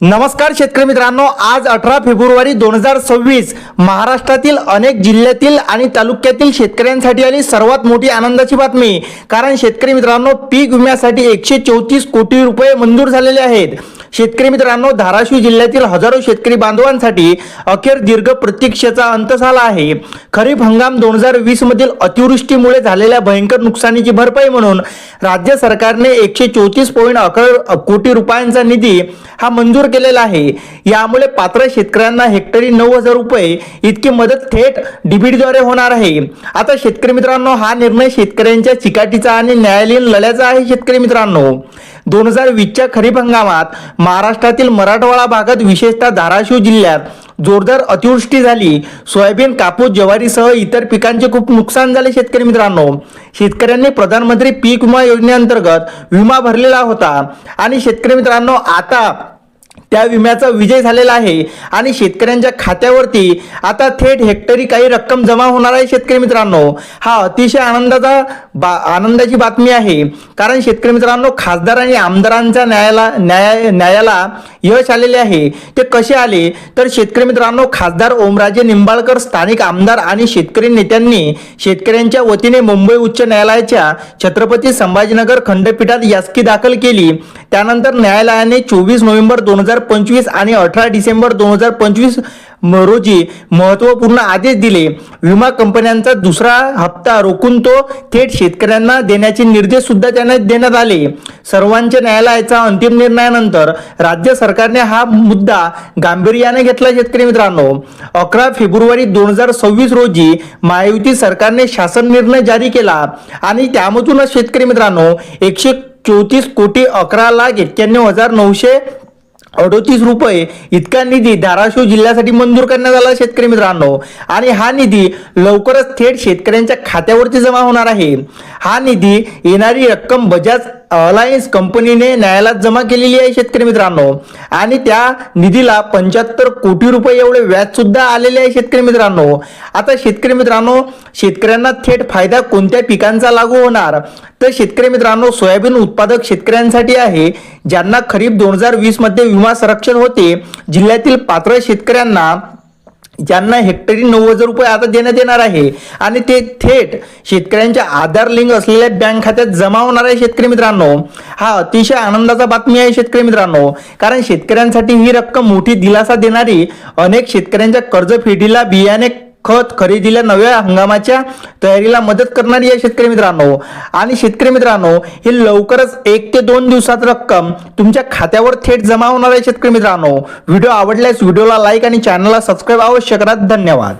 नमस्कार शेतकरी मित्रांनो आज अठरा फेब्रुवारी दोन हजार सव्वीस महाराष्ट्रातील अनेक जिल्ह्यातील आणि तालुक्यातील शेतकऱ्यांसाठी आली सर्वात मोठी आनंदाची बातमी. कारण शेतकरी मित्रांनो पीक विम्यासाठी एकशे चौतीस कोटी रुपये मंजूर झालेले आहेत. शेतकरी मित्रांनो धाराशिव जिल्ह्यातील हजारो शेतकरी बांधवांसाठी अखेर दीर्घ प्रतीक्षेचा अंत झाला आहे. खरीप हंगाम दोन हजार वीस मधील अतिवृष्टीमुळे झालेल्या भयंकर नुकसानीची भरपाई म्हणून राज्य सरकारने एकशे चौतीस पॉईंट अकरा कोटी रुपयांचा निधी हा मंजूर केलेला आहे. यामुळे पात्र शेतकऱ्यांना हेक्टरी नऊ हजार रुपये इतकी मदत थेट डीबीटीद्वारे होणार आहे. आता शेतकरी मित्रांनो हा निर्णय शेतकऱ्यांच्या चिकाटीचा आणि न्यायालयीन लढ्याचा आहे शेतकरी मित्रांनो. दोन हजार वीसच्या खरीप हंगामात महाराष्ट्रातील मराठवाडा भागात विशेषतः धाराशिव जिल्ह्यात जोरदार अतिवृष्टी झाली. सोयाबीन कापूस ज्वारीसह इतर पिकांचे खूप नुकसान झाले शेतकरी मित्रांनो. शेतकऱ्यांनी प्रधानमंत्री पीक विमा योजनेअंतर्गत विमा भरलेला होता. आणि शेतकरी मित्रांनो आता त्या विम्याचा विजय झालेला आहे. आणि शेतकऱ्यांच्या खात्यावरती आता थेट हेक्टरी काही रक्कम जमा होणार आहे शेतकरी मित्रांनो. हा अतिशय आनंदाचा बा आनंदाची बातमी आहे. कारण शेतकरी मित्रांनो खासदार आणि आमदारांच्या न्यायाला न्याय न्यायाला यश आलेले आहे. ते कसे आले? तर शेतकरी मित्रांनो खासदार ओमराजे निंबाळकर स्थानिक आमदार आणि शेतकरी नेत्यांनी शेतकऱ्यांच्या वतीने मुंबई उच्च न्यायालयाच्या छत्रपती संभाजीनगर खंडपीठात याचिका दाखल केली. त्यानंतर न्यायालयाने चोवीस नोव्हेंबर दोन हजार पंचवीस आणि अठरा डिसेंबर दोन हजार पंचवीस रोजी महत्त्वपूर्ण आदेश दिले. विमा कंपन्यांचा दुसरा हप्ता रोखून तो थेट शेतकऱ्यांना देण्याचे निर्देश सुद्धा त्यांना देण्यात आले. सर्वोच्च न्यायालयाचा अंतिम निर्णयानंतर राज्य सरकारने हा मुद्दा गांभीर्याने घेतला शेतकरी मित्रांनो. अकरा फेब्रुवारी दोन हजार सव्वीस रोजी महायुती सरकारने शासन निर्णय जारी केला आणि त्यामधूनच शेतकरी मित्रांनो एकशे चौतीस कोटी अकरा लाख एक्क्याण्णव हजार नऊशे अडोतीस रुपये इतका निधी धाराशिव जिल्ह्यासाठी मंजूर करण्यात आला शेतकरी मित्रांनो. आणि हा निधी लवकरच थेट शेतकऱ्यांच्या खात्यावरती जमा होणार आहे. हा निधी येणारी रक्कम बजाज अलायन्स कंपनीने न्यायालयात जमा केलेली आहे शेतकरी मित्रांनो. आणि त्या निधीला पंच्याहत्तर कोटी रुपये एवढे व्याज सुद्धा आलेले आहे शेतकरी मित्रांनो. आता शेतकरी मित्रांनो शेतकऱ्यांना थेट फायदा कोणत्या पिकांचा लागू होणार? तर शेतकरी मित्रांनो सोयाबीन उत्पादक शेतकऱ्यांसाठी आहे ज्यांना खरीप दोन हजार वीसमध्ये विमा संरक्षण होते. जिल्ह्यातील पात्र शेतकऱ्यांना ज्यांना हेक्टरी नऊ हजार रुपये आता देण्यात येणार आहे. आणि ते थेट शेतकऱ्यांच्या आधार लिंक असलेल्या बँक खात्यात जमा होणार आहे शेतकरी मित्रांनो. हा अतिशय आनंदाचा बातमी आहे शेतकरी मित्रांनो. कारण शेतकऱ्यांसाठी ही रक्कम मोठी दिलासा देणारी अनेक शेतकऱ्यांच्या कर्जफेडीला बियाणे खत खरेदीला नव्या हंगामाच्या तयारीला मदत करणारी या शेतकरी मित्रांनो. आणि शेतकरी मित्रांनो हे लवकरच एक ते दोन दिवसात रक्कम तुमच्या खात्यावर थेट जमा होणार आहे शेतकरी मित्रांनो. व्हिडिओ आवडल्यास व्हिडिओला लाईक आणि चॅनलला सबस्क्राईब अवश्य करा. धन्यवाद.